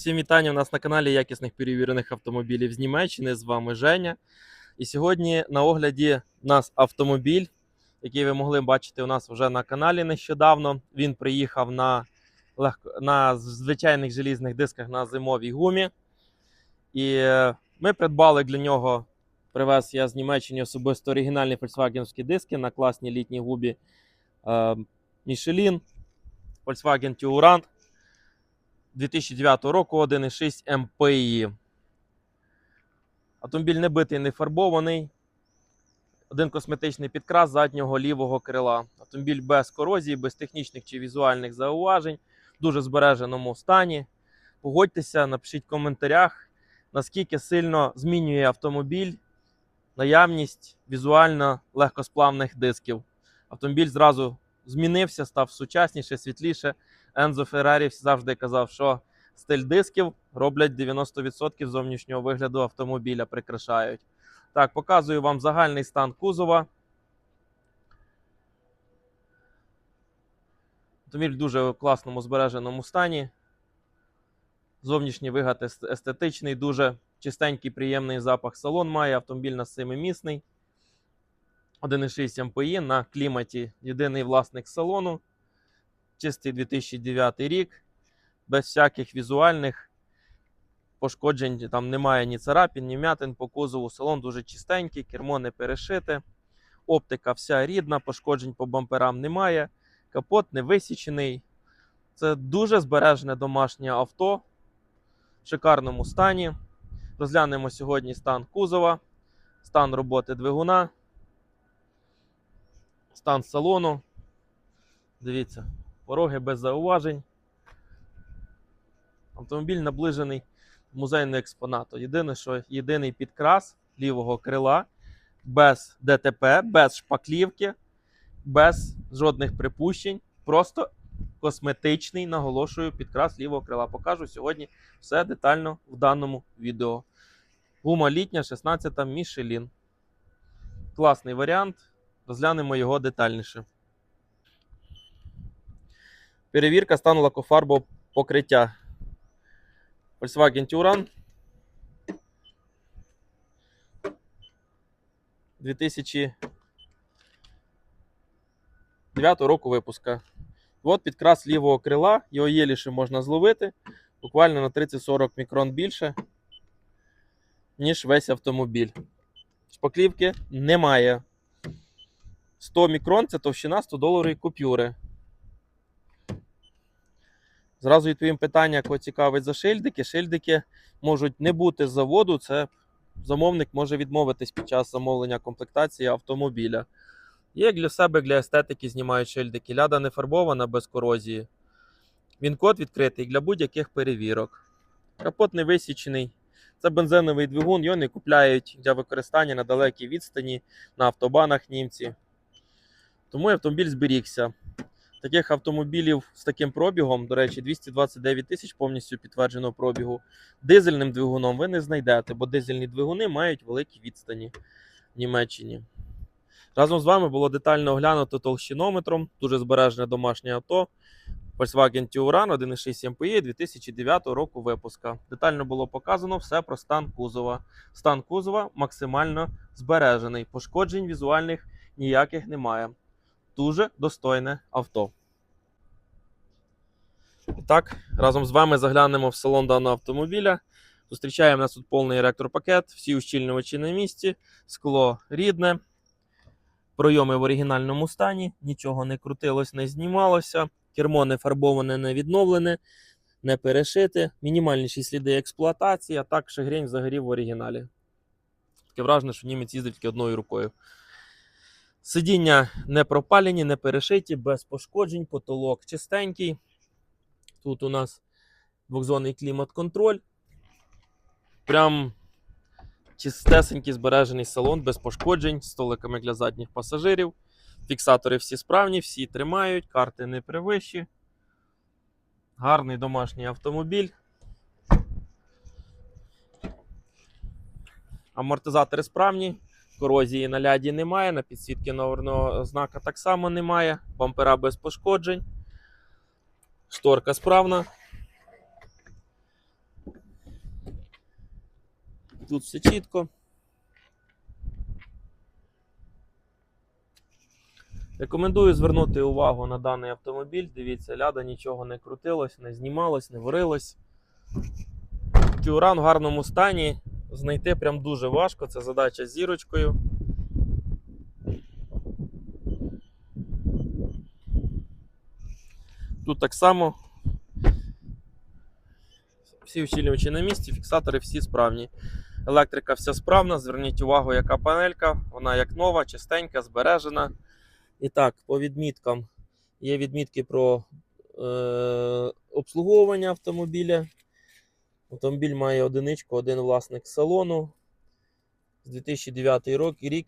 Всім вітання у нас на каналі якісних перевірених автомобілів з Німеччини. З вами Женя. І сьогодні на огляді у нас автомобіль, який ви могли бачити у нас вже на каналі нещодавно. Він приїхав на, легко, на звичайних желізних дисках на зимовій гумі. І е, ми придбали для нього, привез я з Німеччини особисто оригінальні фольксвагенські диски на класній літній губі е, Michelin, Volkswagen Touran 2009 року 1,6 MPI. Автомобіль не битий, не фарбований. Один косметичний підкрас заднього лівого крила. Автомобіль без корозії, без технічних чи візуальних зауважень, в дуже збереженому стані. Погодьтеся, напишіть в коментарях, наскільки сильно змінює автомобіль наявність візуально легкосплавних дисків. Автомобіль зразу змінився, став сучасніше, світліше. Ензо Феррарі завжди казав, що стиль дисків роблять 90% зовнішнього вигляду автомобіля, прикрашають. Так, показую вам загальний стан кузова. Автомобіль в дуже класному збереженому стані. Зовнішній вигляд естетичний, дуже чистенький, приємний запах салон має. Автомобіль на семимісний. 1,6 МПІ на кліматі. Єдиний власник салону чистий 2009 рік, без всяких візуальних пошкоджень. Там немає ні царапін, ні м'ятин по кузову. Салон дуже чистенький, кермо не перешите. Оптика вся рідна, пошкоджень по бамперам немає. Капот не висічений. Це дуже збережене домашнє авто в шикарному стані. Розглянемо сьогодні стан кузова, стан роботи двигуна, стан салону. Дивіться, пороги без зауважень. Автомобіль наближений музейного експонату. Єдине, що єдиний підкрас лівого крила без ДТП, без шпаклівки, без жодних припущень. Просто косметичний, наголошую, підкрас лівого крила. Покажу сьогодні все детально в даному відео. Гума літня 16 Michelin. Класний варіант. Розглянемо його детальніше. Перевірка стану лакофарбового покриття. Volkswagen Touran. 2009 року випуска. От підкрас лівого крила, його єліше можна зловити. Буквально на 30-40 мікрон більше, ніж весь автомобіль. Шпаклівки немає. 100 мікрон це товщина 100 доларової купюри. Зразу відповім питання, кого цікавить за шильдики. Шильдики можуть не бути з заводу. Це замовник може відмовитись під час замовлення комплектації автомобіля. Є для себе, для естетики знімають шильдики. Ляда не фарбована без корозії. Він код відкритий для будь-яких перевірок. Капот не висічений. Це бензиновий двигун, його не купляють для використання на далекій відстані на автобанах німці. Тому автомобіль зберігся. Таких автомобілів з таким пробігом, до речі, 229 тисяч повністю підтвердженого пробігу. Дизельним двигуном ви не знайдете, бо дизельні двигуни мають великі відстані в Німеччині. Разом з вами було детально оглянуто толщинометром, дуже збережене домашнє авто. Volkswagen Touran 1.6 MPI 2009 року випуска. Детально було показано все про стан кузова. Стан кузова максимально збережений. Пошкоджень візуальних ніяких немає дуже достойне авто. І так, разом з вами заглянемо в салон даного автомобіля. Зустрічаємо нас тут повний електропакет, всі ущільнювачі на місці, скло рідне, пройоми в оригінальному стані, нічого не крутилось, не знімалося, кермо не фарбоване, не відновлене, не перешите, мінімальніші сліди експлуатації, а так шагрень взагалі в оригіналі. Таке враження, що німець їздить тільки одною рукою. Сидіння не пропалені, не перешиті, без пошкоджень, потолок чистенький. Тут у нас двохзонний клімат-контроль. Прям чистесенький збережений салон без пошкоджень, столиками для задніх пасажирів. Фіксатори всі справні, всі тримають, карти не привищі. Гарний домашній автомобіль. Амортизатори справні. Корозії на ляді немає, на підсвітки номерного знака так само немає. Бампера без пошкоджень. Шторка справна. Тут все чітко. Рекомендую звернути увагу на даний автомобіль. Дивіться, ляда нічого не крутилось, не знімалось, не варилось. Тюран в гарному стані. Знайти прям дуже важко. Це задача зірочкою. Тут так само. Всі вщільнювачі на місці, фіксатори всі справні. Електрика вся справна. Зверніть увагу, яка панелька. Вона як нова, чистенька, збережена. І так, по відміткам є відмітки про е, обслуговування автомобіля. Автомобіль має одиничку, один власник салону. З 2009 рок, рік.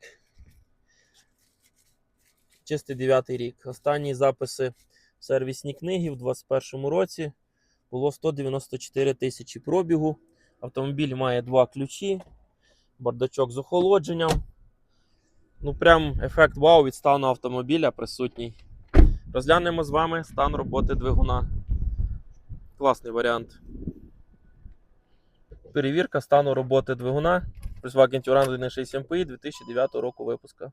Чистий 9 рік. Останні записи в сервісній книги в 2021 році було 194 тисячі пробігу. Автомобіль має два ключі, бардачок з охолодженням. Ну, прям ефект вау від стану автомобіля присутній. Розглянемо з вами стан роботи двигуна. Класний варіант. Перевірка стану роботи двигуна. Volkswagen Touran 1.6 MPI 2009 року випуска.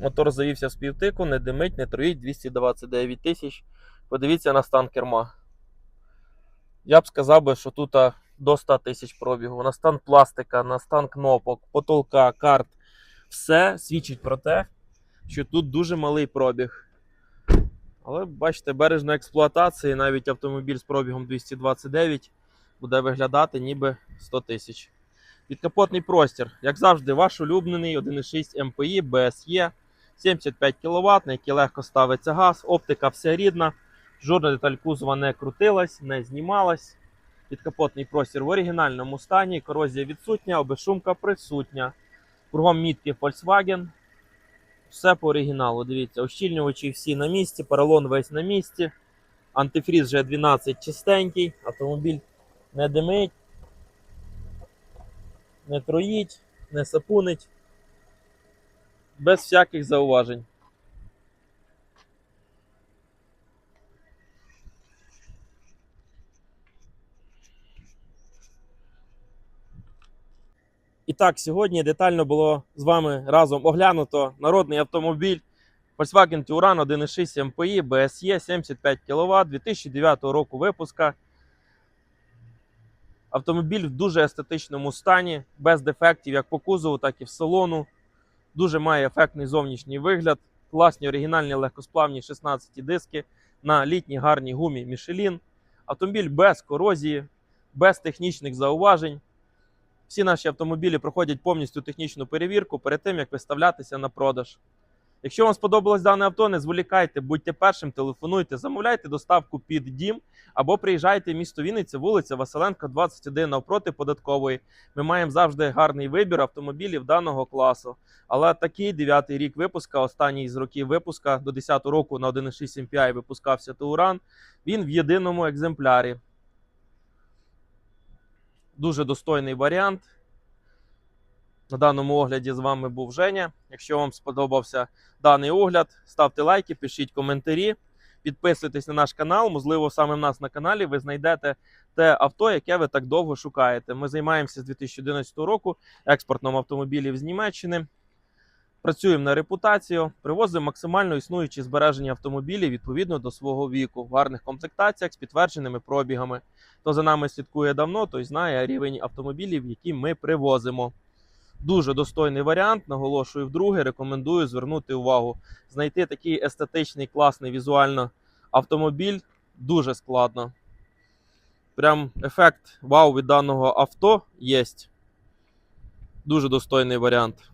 Мотор завівся з півтику, не димить, не троїть 229 тисяч. Подивіться на стан керма. Я б сказав би, що тут до 100 тисяч пробігу. На стан пластика, на стан кнопок, потолка, карт. Все свідчить про те, що тут дуже малий пробіг. Але бачите, бережна експлуатація, навіть автомобіль з пробігом 229 буде виглядати ніби 100 тисяч. Підкапотний простір, як завжди, ваш улюблений 1,6 MPI BSE 75 кВт, на який легко ставиться газ, оптика вся рідна, жодна деталь кузова не крутилась, не знімалась. Підкапотний простір в оригінальному стані, корозія відсутня, обешумка присутня. Кругом мітки Volkswagen. Все по оригіналу. Дивіться, ощільнювачі всі на місці, поролон весь на місці. Антифріз вже 12 чистенький, автомобіль не димить, не троїть, не сапунить. Без всяких зауважень. І так, сьогодні детально було з вами разом оглянуто народний автомобіль Volkswagen Touran 1.6 MPI BSE 75 кВт 2009 року випуска. Автомобіль в дуже естетичному стані, без дефектів як по кузову, так і в салону. Дуже має ефектний зовнішній вигляд. Класні оригінальні легкосплавні 16 диски на літній гарній гумі Michelin. Автомобіль без корозії, без технічних зауважень. Всі наші автомобілі проходять повністю технічну перевірку перед тим, як виставлятися на продаж. Якщо вам сподобалось дане авто, не зволікайте, будьте першим, телефонуйте, замовляйте доставку під дім або приїжджайте в місто Вінниця, вулиця Василенка, 21 навпроти податкової. Ми маємо завжди гарний вибір автомобілів даного класу. Але такий 9 рік випуска, останній з років випуска до 10-го року на 1.6 MPI випускався Тауран. Він в єдиному екземплярі. Дуже достойний варіант. На даному огляді з вами був Женя. Якщо вам сподобався даний огляд, ставте лайки, пишіть коментарі, підписуйтесь на наш канал. Можливо, саме в нас на каналі ви знайдете те авто, яке ви так довго шукаєте. Ми займаємося з 2011 року експортом автомобілів з Німеччини. Працюємо на репутацію, привозимо максимально існуючі збереження автомобілів відповідно до свого віку, в гарних комплектаціях з підтвердженими пробігами. Хто за нами слідкує давно, той знає рівень автомобілів, які ми привозимо. Дуже достойний варіант. Наголошую вдруге. Рекомендую звернути увагу. Знайти такий естетичний, класний візуально автомобіль дуже складно. Прям ефект вау від даного авто є. Дуже достойний варіант.